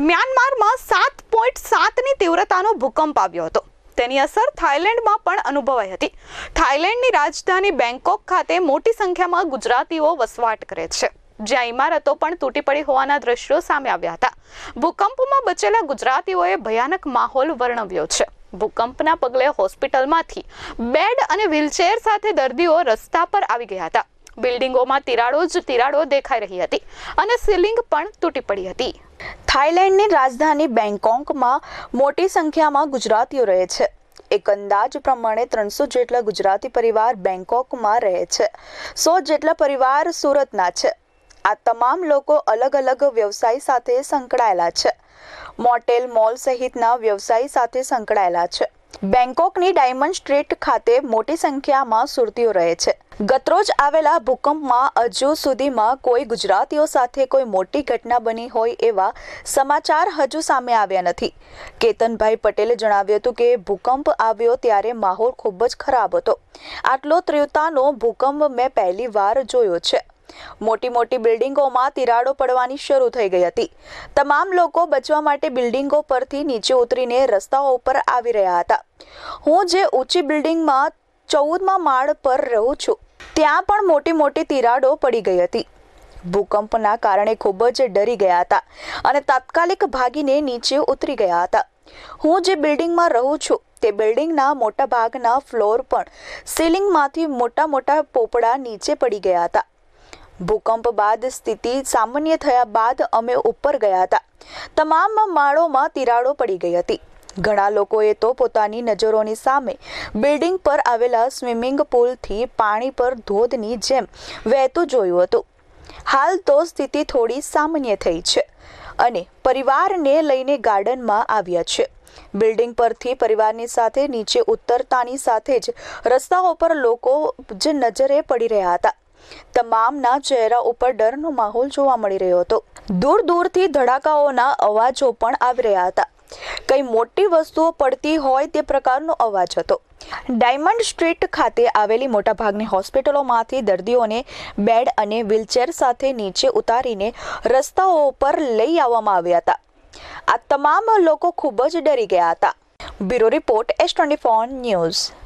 મ્યાનમારમાં સાત પોઈન્ટ સાતની તીવ્રતાનો ભૂકંપ આવ્યો હતો. તેની અસર થાઇલેન્ડમાં પણ અનુભવાઈ હતી. થાઇલેન્ડની રાજધાની બેંકોક ખાતે મોટી સંખ્યામાં ગુજરાતીઓ વસવાટ કરે છે. જ્યાં ઇમારતો પણ તૂટી પડી હોવાના દ્રશ્યો સામે આવ્યા હતા. ભૂકંપમાં બચેલા ગુજરાતીઓએ ભયાનક માહોલ વર્ણવ્યો છે. ભૂકંપના પગલે હોસ્પિટલમાંથી બેડ અને વ્હીલચેર સાથે દર્દીઓ રસ્તા પર આવી ગયા હતા. બિલ્ડિંગોમાં તિરાડો જ તિરાડો દેખાઈ રહી હતી અને સીલિંગ પણ તૂટી પડી હતી. થાઇલેન્ડની રાજધાની બેંકોકમાં મોટી સંખ્યામાં ગુજરાતીઓ રહે છે. એક અંદાજ પ્રમાણે ત્રણસો જેટલા ગુજરાતી પરિવાર બેંકોકમાં રહે છે. સો જેટલા પરિવાર સુરતના છે. આ તમામ લોકો અલગ અલગ વ્યવસાય સાથે સંકળાયેલા છે. મોટેલ મોલ સહિતના વ્યવસાય સાથે સંકળાયેલા છે. બેંકોકની ડાયમંડ સ્ટ્રીટ ખાતે મોટી સંખ્યામાં સુરતીઓ રહે છે. ગતરોજ આવેલા ભૂકંપમાં હજુ સુધીમાં કોઈ ગુજરાતીઓ સાથે કોઈ મોટી ઘટના બની હોય એવા સમાચાર હજુ સામે આવ્યા નથી. કેતનભાઈ પટેલે જણાવ્યું હતું કે ભૂકંપ આવ્યો ત્યારે માહોલ ખૂબ જ ખરાબ હતો. આટલો ત્રિવતાનો ભૂકંપ મેં પહેલી વાર જોયો છે. મોટી મોટી બિલ્ડિંગોમાં તિરાડો પડવાની શરૂ થઈ ગઈ હતી. તમામ લોકો બચવા માટે બિલ્ડિંગો પરથી નીચે ઉતરીને રસ્તાઓ ઉપર આવી રહ્યા હતા. હું જે ઊંચી બિલ્ડિંગમાં ચૌદમા માળ પર રહું છું ત્યાં પણ મોટી મોટી તિરાડો પડી ગઈ હતી. ભૂકંપના કારણે ખૂબ જ ડરી ગયા હતા અને તાત્કાલિક ભાગીને નીચે ઉતરી ગયા હતા. હું જે બિલ્ડિંગમાં રહું છું, તે બિલ્ડિંગના મોટા ભાગના ફ્લોર પણ સીલિંગમાંથી મોટા મોટા પોપડા નીચે પડી ગયા હતા. ભૂકંપ બાદ સ્થિતિ સામાન્ય થયા બાદ અમે ઉપર ગયા હતા. તમામ માળોમાં તિરાડો પડી ગઈ હતી. ઘણા લોકોએ તો પોતાની નજરોની સામે બિલ્ડિંગ પર આવેલા સ્વિમિંગ પુલથી પાણી પર ધોધની જેમ વહેતું જોયું હતું. હાલ તો સ્થિતિ થોડી સામાન્ય થઈ છે અને પરિવારને લઈને ગાર્ડનમાં આવ્યા છે. બિલ્ડિંગ પરથી પરિવારની સાથે નીચે ઉતરતાની સાથે જ રસ્તાઓ પર લોકો જ નજરે પડી રહ્યા હતા. તમામના ચહેરા ઉપર ડરનો માહોલ જોવા મળી રહ્યો હતો. દૂર દૂરથી ધડાકાઓના અવાજો પણ આવી રહ્યા હતા. કઈ મોટી વસ્તુઓ પડતી હોય તે પ્રકારનો અવાજ હતો. ડાયમંડ સ્ટ્રીટ ખાતે આવેલી મોટાભાગની હોસ્પિટલોમાંથી દર્દીઓને બેડ અને વ્હીલચેર સાથે નીચે ઉતારીને રસ્તાઓ પર લઈ આવવામાં આવ્યા હતા. આ તમામ લોકો ખૂબ જ ડરી ગયા હતા. Bureau report S twenty news.